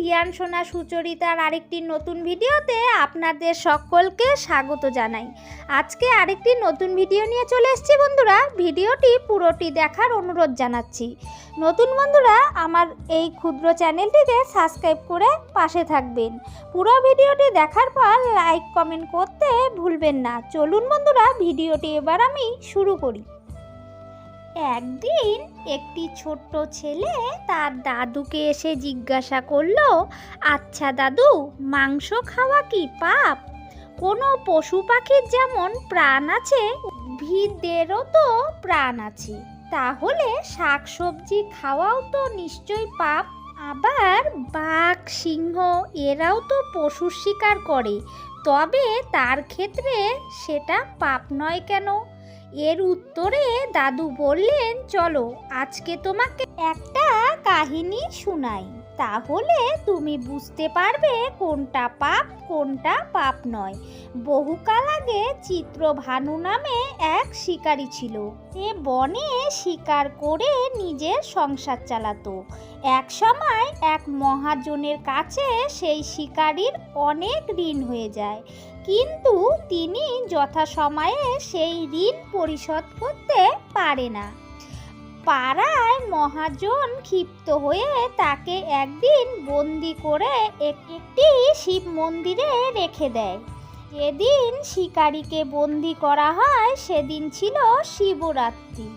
রিয়ান সোনা সুচরিতার আরেকটি নতুন ভিডিওতে আপনাদের সকলকে স্বাগত জানাই। আজকে আরেকটি নতুন ভিডিও নিয়ে চলে এসেছি বন্ধুরা। ভিডিওটি পুরোটি দেখার অনুরোধ জানাচ্ছি। নতুন বন্ধুরা, আমার এই ক্ষুদ্র চ্যানেলটিকে সাবস্ক্রাইব করে পাশে থাকবেন। পুরো ভিডিওটি দেখার পর লাইক, কমেন্ট করতে ভুলবেন না। চলুন বন্ধুরা, ভিডিওটি এবার আমি শুরু করি। একদিন একটি ছোট্ট ছেলে তার দাদুকে এসে জিজ্ঞাসা করল আচ্ছা দাদু, মাংস খাওয়া কি পাপ? কোনো পশু পাখির যেমন প্রাণ আছে, উদ্ভিদেরও তো প্রাণ আছে। তাহলে শাকসবজি খাওয়াও তো নিশ্চয়ই পাপ। আবার বাঘ, সিংহ, এরাও তো পশুর শিকার করে। তবে তার ক্ষেত্রে সেটা পাপ নয় কেন? এর উত্তরে দাদু বললেন, চলো, আজকে তোমাকে একটা কাহিনী শোনাই। তাহলে তুমি বুঝতে পারবে কোনটা পাপ কোনটা পাপ নয়। বহুকাল আগে চিত্রভানু নামে এক শিকারী ছিল। সে বনে শিকার করে নিজের সংসার চালাতো। এক সময় এক মহাজনের কাছে সেই শিকারীর অনেক ঋণ হয়ে যায়। কিন্তু তিনি যথাসময়ে সেই ঋণ পরিশোধ করতে পারে না। পাড়ায় মহাজন ক্ষিপ্ত হয়ে তাকে একদিন বন্দি করে একটি শিব মন্দিরে রেখে দেয়। যেদিন শিকারীকে বন্দি করা হয়, সেদিন ছিল শিবরাত্রি।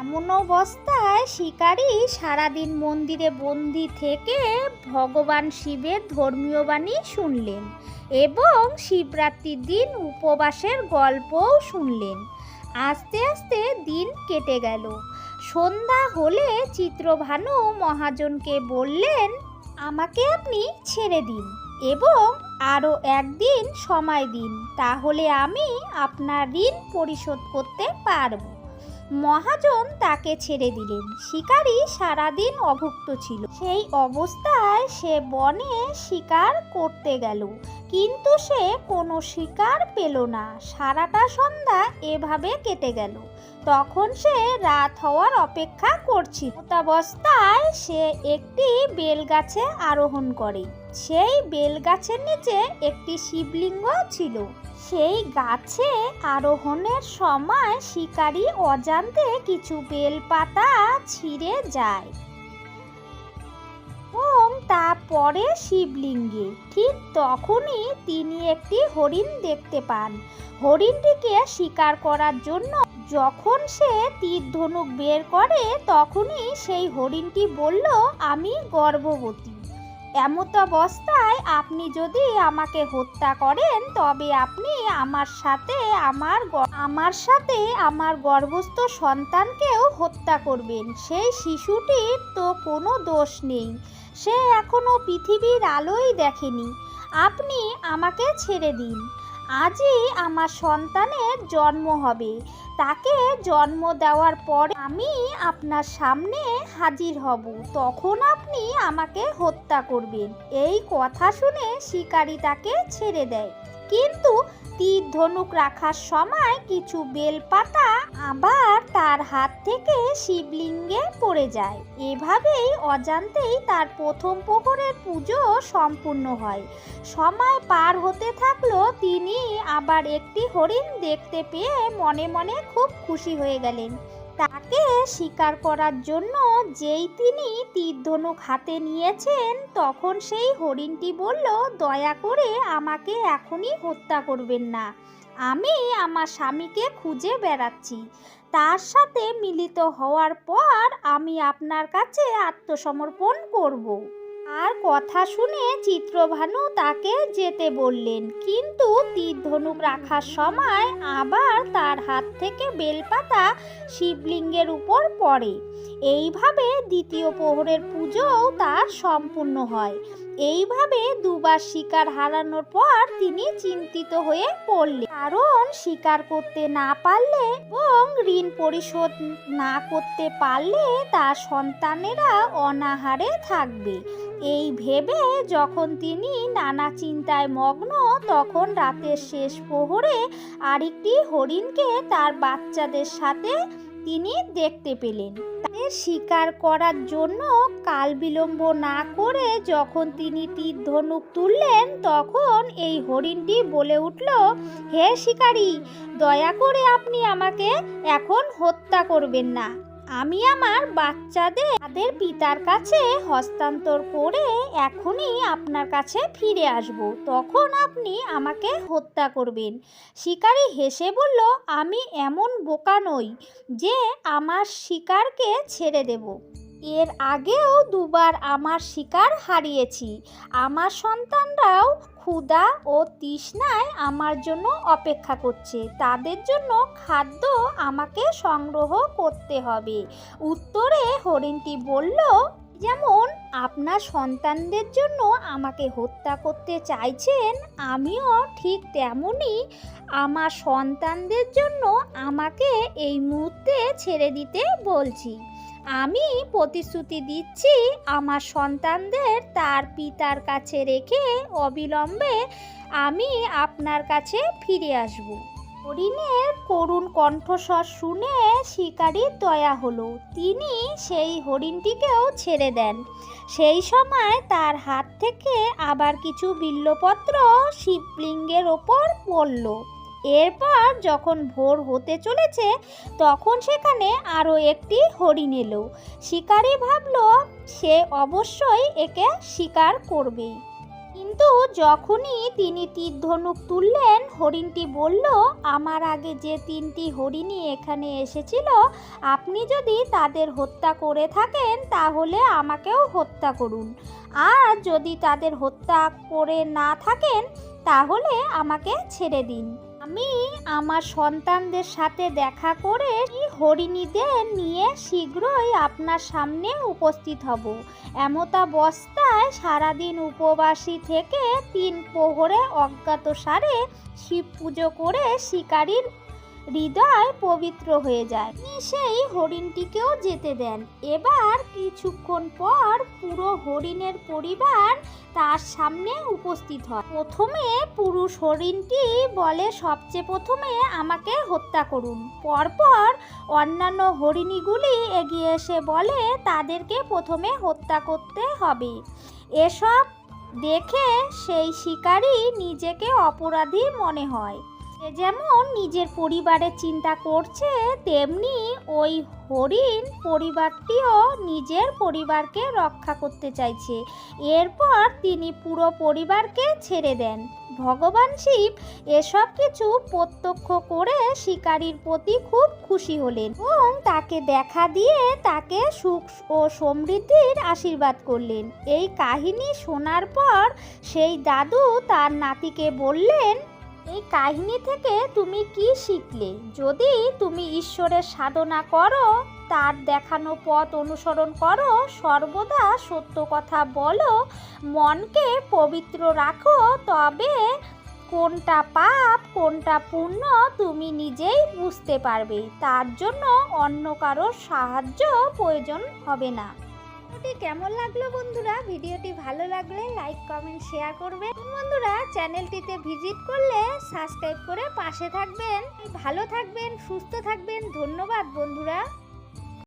এমন অবস্থায় শিকারী সারাদিন মন্দিরে বন্দি থেকে ভগবান শিবের ধর্মীয় বাণী শুনলেন এবং শিবরাত্রির দিন উপবাসের গল্পও শুনলেন। আস্তে আস্তে দিন কেটে গেল। সন্ধ্যা হলে চিত্রভানু মহাজনকে বললেন, আমাকে আপনি ছেড়ে দিন এবং আরও একদিন সময় দিন, তাহলে আমি আপনার ঋণ পরিশোধ করতে পারব। মহাজন তাকে ছেড়ে দিলেন। শিকারী সারাদিন অভুক্ত ছিল। সেই অবস্থায় সে বনে শিকার করতে গেল। কিন্তু সে কোনো শিকার পেল না। সারাটা সন্ধ্যা এভাবে কেটে গেল। তখন সে রাত হওয়ার অপেক্ষা করছিল। অবস্থায় সে একটি বেলগাছে আরোহণ করে। সেই বেলগাছের নিচে একটি শিবলিঙ্গ ছিল। সেই গাছে আরোহণের সময় শিকারী অজান্তে কিছু বেলপাতা ছিঁড়ে যায়। এবং তা পরে শিবলিঙ্গে। ঠিক তখনই তিনি একটি হরিণ দেখতে পান। হরিণটিকে শিকার করার জন্য যখন সে তীর ধনুক বের করে, তখনই সেই হরিণটি বলল, আমি গর্ভবতী। এমত অবস্থায় আপনি যদি আমাকে হত্যা করেন, তবে আপনি আমার সাথে আমার আমার সাথে আমার গর্ভস্থ সন্তানকেও হত্যা করবেন। সেই শিশুটির তো কোনো দোষ নেই। সে এখনও পৃথিবীর আলোই দেখেনি। আপনি আমাকে ছেড়ে দিন। আজই আমার সন্তানের জন্ম হবে। তাকে জন্ম দেওয়ার পরে আমি আপনার সামনে হাজির হব। তখন আপনি আমাকে হত্যা করবেন। এই কথা শুনে শিকারী তাকে ছেড়ে দেয়। কিন্তু তীর ধনুক রাখার সময় কিছু বেলপাতা আবার তার হাত থেকে শিবলিঙ্গে পড়ে যায়। এভাবেই অজান্তেই তার প্রথম প্রহরের পুজো সম্পূর্ণ হয়। সময় পার হতে থাকল, তিনি আবার একটি হরিণ দেখতে পেয়ে মনে মনে খুব খুশি হয়ে গেলেন। তাকে শিকার করার জন্য যেই তিনি তীরধনুক হাতে নিয়েছেন, তখন সেই হরিণটি বলল, দয়া করে আমাকে এখনই হত্যা করবেন না। আমি আমার স্বামীকে খুঁজে বেড়াচ্ছি। তার সাথে মিলিত হওয়ার পর আমি আপনার কাছে আত্মসমর্পণ করব। আর কথা শুনে চিত্রভানু তাকে যেতে বললেন। কিন্তু তীর ধনুক রাখার সময় আবার তার হাত থেকে বেলপাতা শিবলিঙ্গের উপর পড়ে। এইভাবে দ্বিতীয় প্রহরের পুজোও তার সম্পূর্ণ হয়। এইভাবে দুবার শিকার হারানোর পর তিনি চিন্তিত হয়ে পড়লেন। কারণ শিকার করতে না পারলে এবং ঋণ পরিশোধ না করতে পারলে তার সন্তানেরা অনাহারে থাকবে। এই ভেবে যখন তিনি নানা চিন্তায় মগ্ন, তখন রাতের শেষ প্রহরে আরেকটি হরিণকে তার বাচ্চাদের সাথে তিনি দেখতে পেলেন। তাদের শিকার করার জন্য কাল বিলম্ব না করে যখন তিনি তীর ধনুক তুললেন, তখন এই হরিণটি বলে উঠল, হে শিকারী, দয়া করে আপনি আমাকে এখন হত্যা করবেন না। আমি আমার বাচ্চাদের তাদের পিতার কাছে হস্তান্তর করে এখনই আপনার কাছে ফিরে আসব। তখন আপনি আমাকে হত্যা করবেন। শিকারি হেসে বলল, আমি এমন বোকা নই যে আমার শিকারকে ছেড়ে দেব। এর আগেও দুবার আমার শিকার হারিয়েছি। আমার সন্তানরাও ক্ষুধা ও তৃষ্ণায় আমার জন্য অপেক্ষা করছে। তাদের জন্য খাদ্য আমাকে সংগ্রহ করতে হবে। উত্তরে হরিণটি বলল, যেমন আপনার সন্তানদের জন্য আমাকে হত্যা করতে চাইছেন, আমিও ঠিক তেমনই। আমার সন্তানদের জন্য আমাকে এই মুহূর্তে ছেড়ে দিতে বলছি। আমি প্রতিশ্রুতি দিচ্ছি আমার সন্তানদের তার পিতার কাছে রেখে অবিলম্বে আমি আপনার কাছে ফিরে আসব। হরিণের করুণ কণ্ঠস্বর শুনে শিকারীর দয়া হলো। তিনি সেই হরিণটিকেও ছেড়ে দেন। সেই সময় তার হাত থেকে আবার কিছু বিল্লপত্র শিবলিঙ্গের ওপর পড়ল। এরপর যখন ভোর হতে চলেছে, তখন সেখানে আরও একটি হরিণ এলো। শিকারি ভাবল, সে অবশ্যই একে শিকার করবে কিন্তু যখনই তিনি তীর ধনুক তুললেন, হরিণটি বলল, আমার আগে যে তিনটি হরিণই এখানে এসেছিল, আপনি যদি তাদের হত্যা করে থাকেন, তাহলে আমাকেও হত্যা করুন। আর যদি তাদের হত্যা করে না থাকেন, তাহলে আমাকে ছেড়ে দিন। আমি আমার সন্তানদের সাথে দেখা করে হরিণীদের নিয়ে শীঘ্রই আপনার সামনে উপস্থিত হব। এমতা বস্তায় সারাদিন উপবাসী থেকে তিন প্রহরে অজ্ঞাত সারে শিব পুজো করে শিকারীর হৃদয় পবিত্র হয়ে যায়। তিনি সেই হরিণটিকেও যেতে দেন। এবার কিছুক্ষণ পর পুরো হরিণের পরিবার তার সামনে উপস্থিত হয়। প্রথমে পুরুষ হরিণটি বলে, সবচেয়ে প্রথমে আমাকে হত্যা করুন। পরপর অন্যান্য হরিণীগুলি এগিয়ে এসে বলে, তাদেরকে প্রথমে হত্যা করতে হবে। এসব দেখে সেই শিকারী নিজেকে অপরাধী মনে হয়। সে যেমন নিজের পরিবারের চিন্তা করছে, তেমনি ওই হরিণ পরিবারটিও নিজের পরিবারকে রক্ষা করতে চাইছে। এরপর তিনি পুরো পরিবারকে ছেড়ে দেন। ভগবান শিব এসব কিছু প্রত্যক্ষ করে শিকারীর প্রতি খুব খুশি হলেন এবং তাকে দেখা দিয়ে তাকে সুখ ও সমৃদ্ধির আশীর্বাদ করলেন। এই কাহিনী শোনার পর সেই দাদু তার নাতিকে বললেন এই কাহিনী থেকে তুমি কি শিখলে? যদি তুমি ঈশ্বরের সাধনা করো, তার দেখানো পথ অনুসরণ করো, সর্বদা সত্য কথা বলো, মনকে পবিত্র রাখো, তবে কোনটা পাপ, কোনটা পুণ্য তুমি নিজেই বুঝতে পারবে। তার জন্য অন্য কারোর সাহায্য প্রয়োজন হবে না। ভিডিওটি কেমন লাগল বন্ধুরা? ভিডিওটি ভালো লাগলে লাইক কমেন্ট শেয়ার করবেন। বন্ধুরা চ্যানেলটিতে ভিজিট করলে সাবস্ক্রাইব করে পাশে থাকবেন। ভালো থাকবেন, সুস্থ থাকবেন। ধন্যবাদ বন্ধুরা।